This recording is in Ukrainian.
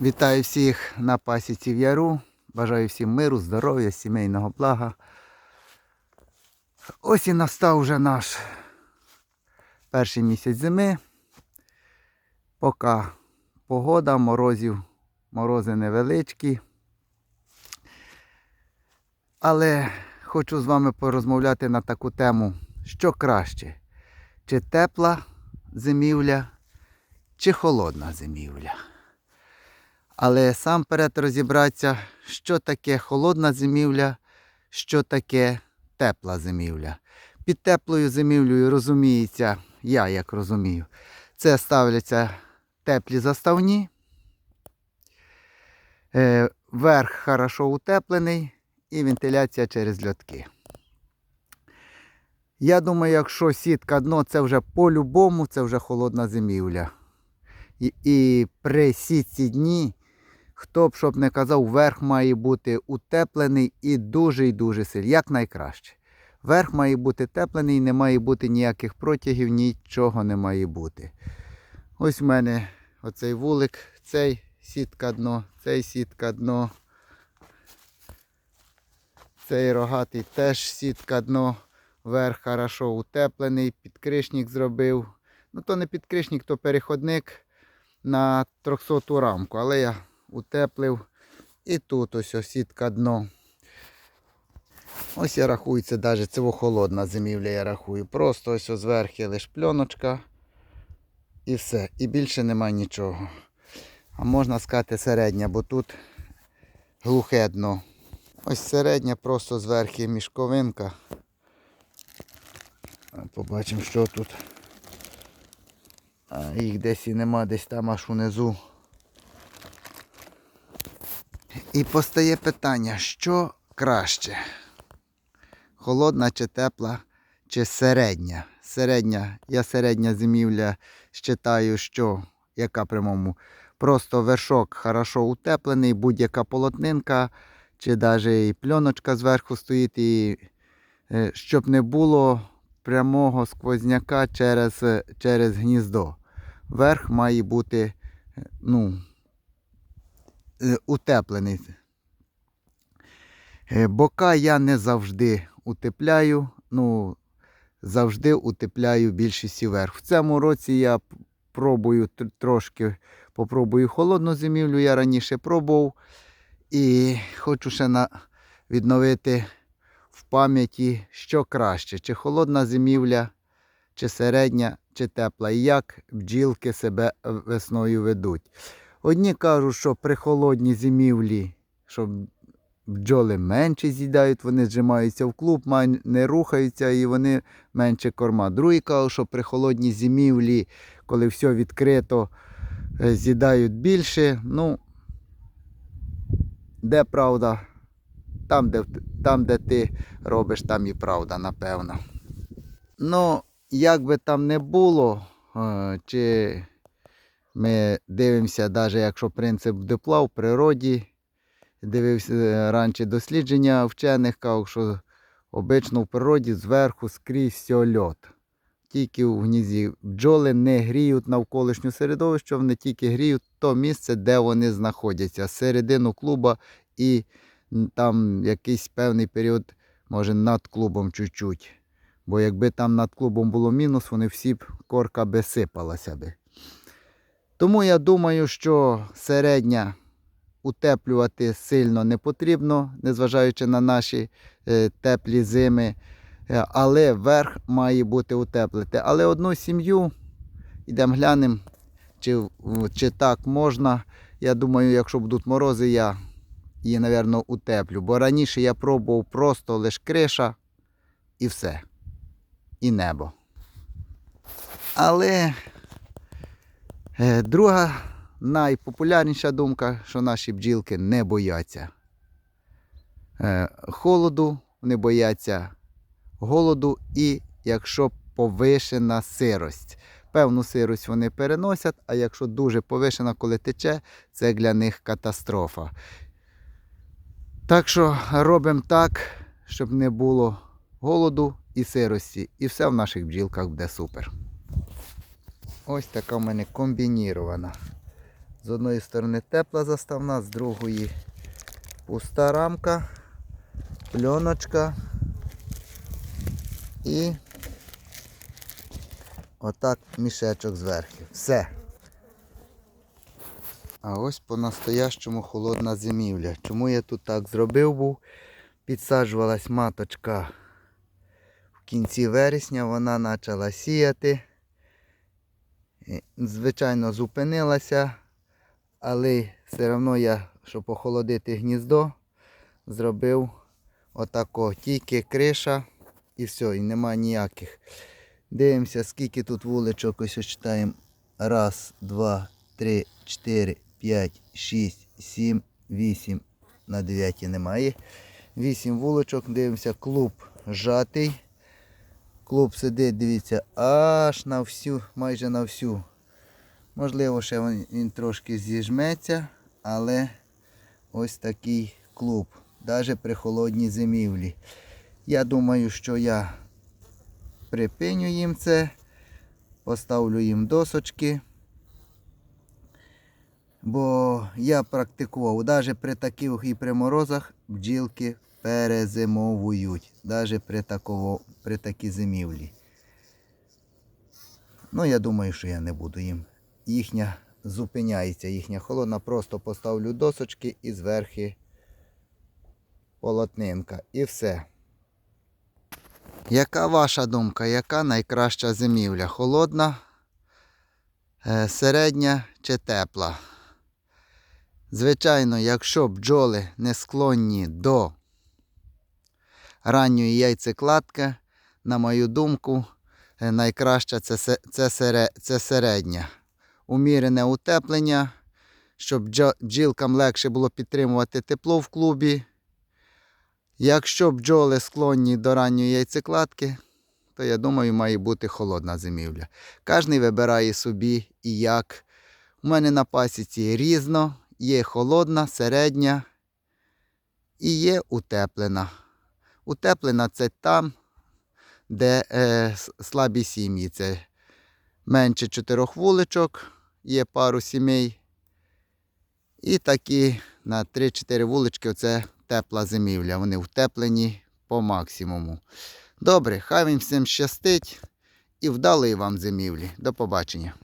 Вітаю всіх на пасіці в Яру. Бажаю всім миру, здоров'я, сімейного блага. Ось і настав вже наш перший місяць зими. Поки погода, морозів, морози невеличкі. Але хочу з вами порозмовляти на таку тему, що краще, чи тепла зимівля, чи холодна зимівля. Але сам перед розібратися, що таке холодна зимівля, що таке тепла зимівля. Під теплою зимівлею розуміється, я як розумію, це ставляться теплі заставні. Е, верх хорошо утеплений і вентиляція через льотки. Я думаю, якщо сітка дно, це вже по-любому, це вже холодна зимівля. І, і при сітці дні, хто б щоб не казав, верх має бути утеплений і дуже і дуже сильний, як найкраще. Верх має бути теплений, не має бути ніяких протягів, нічого не має бути. Ось в мене оцей вулик, цей сітка дно, цей сітка дно. Цей рогатий теж сітка дно. Верх хорошо утеплений, підкришник зробив. Ну то не підкришник, то переходник на 300 рамку, але я утеплив. І тут ось сітка дно. Ось я рахую, це навіть це холодна зимівля, я рахую. Просто ось ось зверху лише пленочка і все. І більше нема нічого. А можна сказати середня, бо тут глухе дно. Ось середня, просто зверху мішковинка. Побачимо, що тут. А їх десь і нема, десь там аж унизу. І постає питання, що краще? Холодна чи тепла, чи середня? Середня, я середня зимівля вважаю, що яка прямому. Просто вершок хорошо утеплений, будь-яка полотнинка, чи навіть і пленочка зверху стоїть, і е, щоб не було прямого сквозняка через, через гніздо. Верх має бути е, ну, утеплений. Е, Бока я не завжди утепляю, ну, завжди утепляю більшістю верх. В цьому році я пробую трошки попробую холодну зимівлю, я раніше пробував. І хочу ще на... відновити в пам'яті, що краще, чи холодна зимівля, чи середня, чи тепла, і як бджілки себе весною ведуть. Одні кажуть, що при холодній зимівлі, що бджоли менше з'їдають, вони зжимаються в клуб, не рухаються і вони менше корма. Другі кажуть, що при холодній зимівлі, коли все відкрито, е, з'їдають більше. Ну, де правда? Там де, там, де ти робиш, там і правда, напевно. Ну, як би там не було, е, чи ми дивимося, навіть якщо принцип дипла в природі, дивився е, раніше дослідження вчених, кажуть, що обично в природі зверху скрізь все льот. Тільки в гнізі бджоли не гріють навколишнє середовище, вони тільки гріють то місце, де вони знаходяться, середину клуба і там якийсь певний період, може над клубом чуть-чуть. Бо якби там над клубом було мінус, вони всі б корка би сипалася би. Тому я думаю, що середня утеплювати сильно не потрібно, незважаючи на наші е, теплі зими. Е, Але верх має бути утеплити. Але одну сім'ю йдемо глянемо, чи, чи так можна. Я думаю, якщо будуть морози, я її, мабуть, утеплю. Бо раніше я пробував просто лише криша і все. І небо. Але друга найпопулярніша думка, що наші бджілки не бояться е, холоду, не бояться голоду і якщо повишена сирость. Певну сирость вони переносять, а якщо дуже повишена, коли тече, це для них катастрофа. Так що робимо так, щоб не було голоду і сирості. І все в наших бджілках буде супер. Ось така в мене комбінірована. З одної сторони тепла заставна, з другої пуста рамка, пленочка і отак мішечок зверху. Все. А ось по-настоящому холодна зимівля. Чому я тут так зробив був? Підсаджувалась маточка в кінці вересня, вона почала сіяти. Звичайно, зупинилася, але все одно я, щоб охолодити гніздо, зробив отако. Тільки криша і все, і нема ніяких. Дивимося, скільки тут вуличок, ось читаємо. Раз, два, три, чотири, п'ять, шість, сім, вісім. На дев'ятій немає. Вісім вуличок, дивимося, клуб жатий. Клуб сидить, дивіться, аж на всю, майже на всю. Можливо, ще він, він трошки зіжметься, але ось такий клуб. Навіть при холодній зимівлі. Я думаю, що я припиню їм це, поставлю їм досочки. Бо я практикував, навіть при таких і при морозах бджілки перезимовують, навіть при, такого, при такій зимівлі. Ну, я думаю, що я не буду їм. Їхня зупиняється, їхня холодна, просто поставлю досочки і зверхи полотнинка. І все. Яка ваша думка, яка найкраща зимівля? Холодна, е, середня чи тепла? Звичайно, якщо бджоли не склонні до ранньої яйцекладки, на мою думку, е, найкраща це, це, це середня. Умірене утеплення, щоб бджілкам легше було підтримувати тепло в клубі. Якщо бджоли склонні до ранньої яйцекладки, то я думаю, має бути холодна зимівля. Кожний вибирає собі і як. У мене на пасіці різно, є холодна, середня і є утеплена. Утеплена це там, де е, слабі сім'ї. Це менше чотирьох вуличок, є пару сімей. І такі на 3-4 вулички це тепла зимівля. Вони втеплені по максимуму. Добре, хай вам всім щастить і вдалої вам зимівлі. До побачення.